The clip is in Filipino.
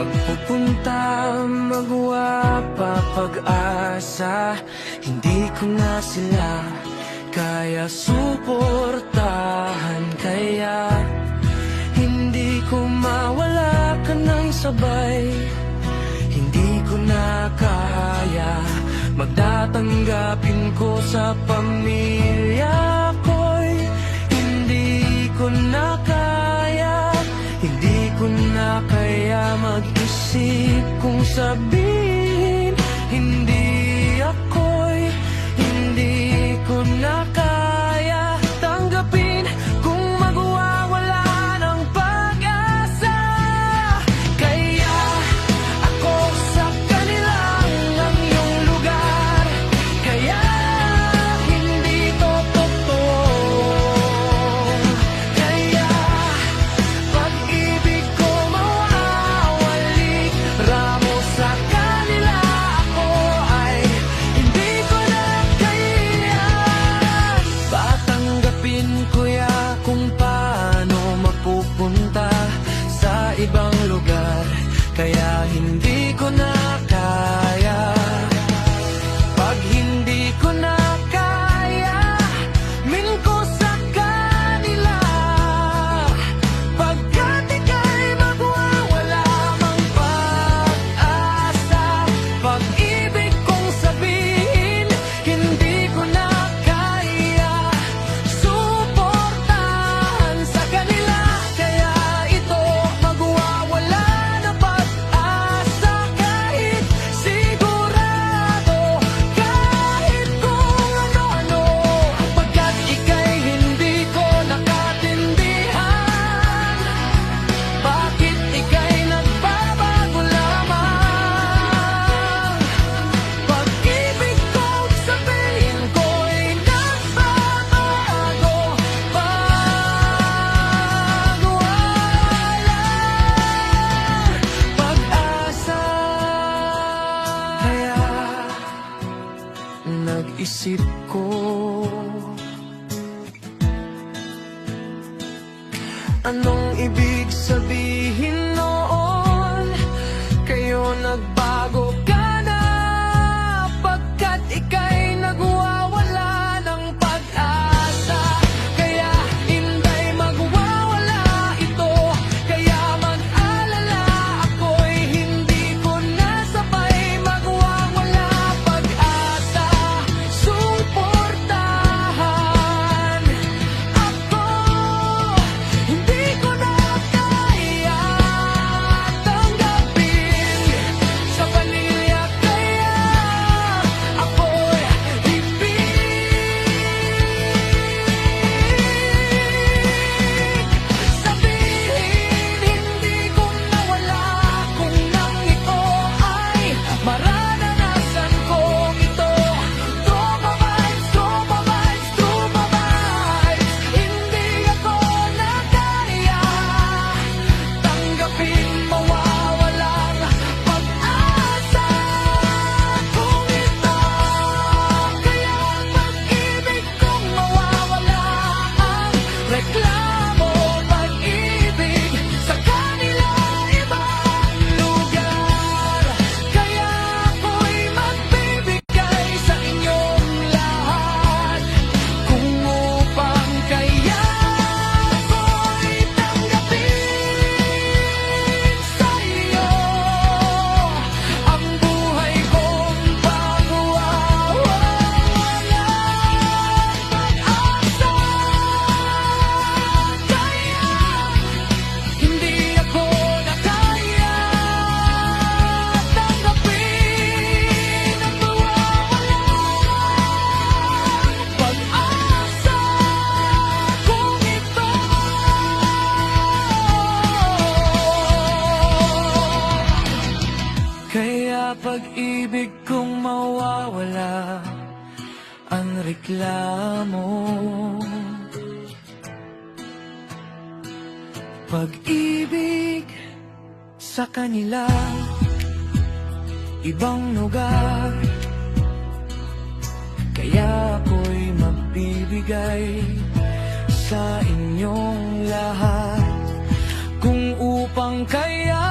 Magpupunta, magwapa, pag-asa. Hindi ko na sila kaya suportahan. Kaya hindi ko mawala ka ng sabay. Hindi ko na kaya. Magtatanggapin ko sa pamilya. sabihin Dziękuję. isip ko Anong ibig sabihin? reklamo Pag-ibig sa kanila Ibang lugar. Kaya ako'y magbibigay Sa inyong lahat. Kung upang kaya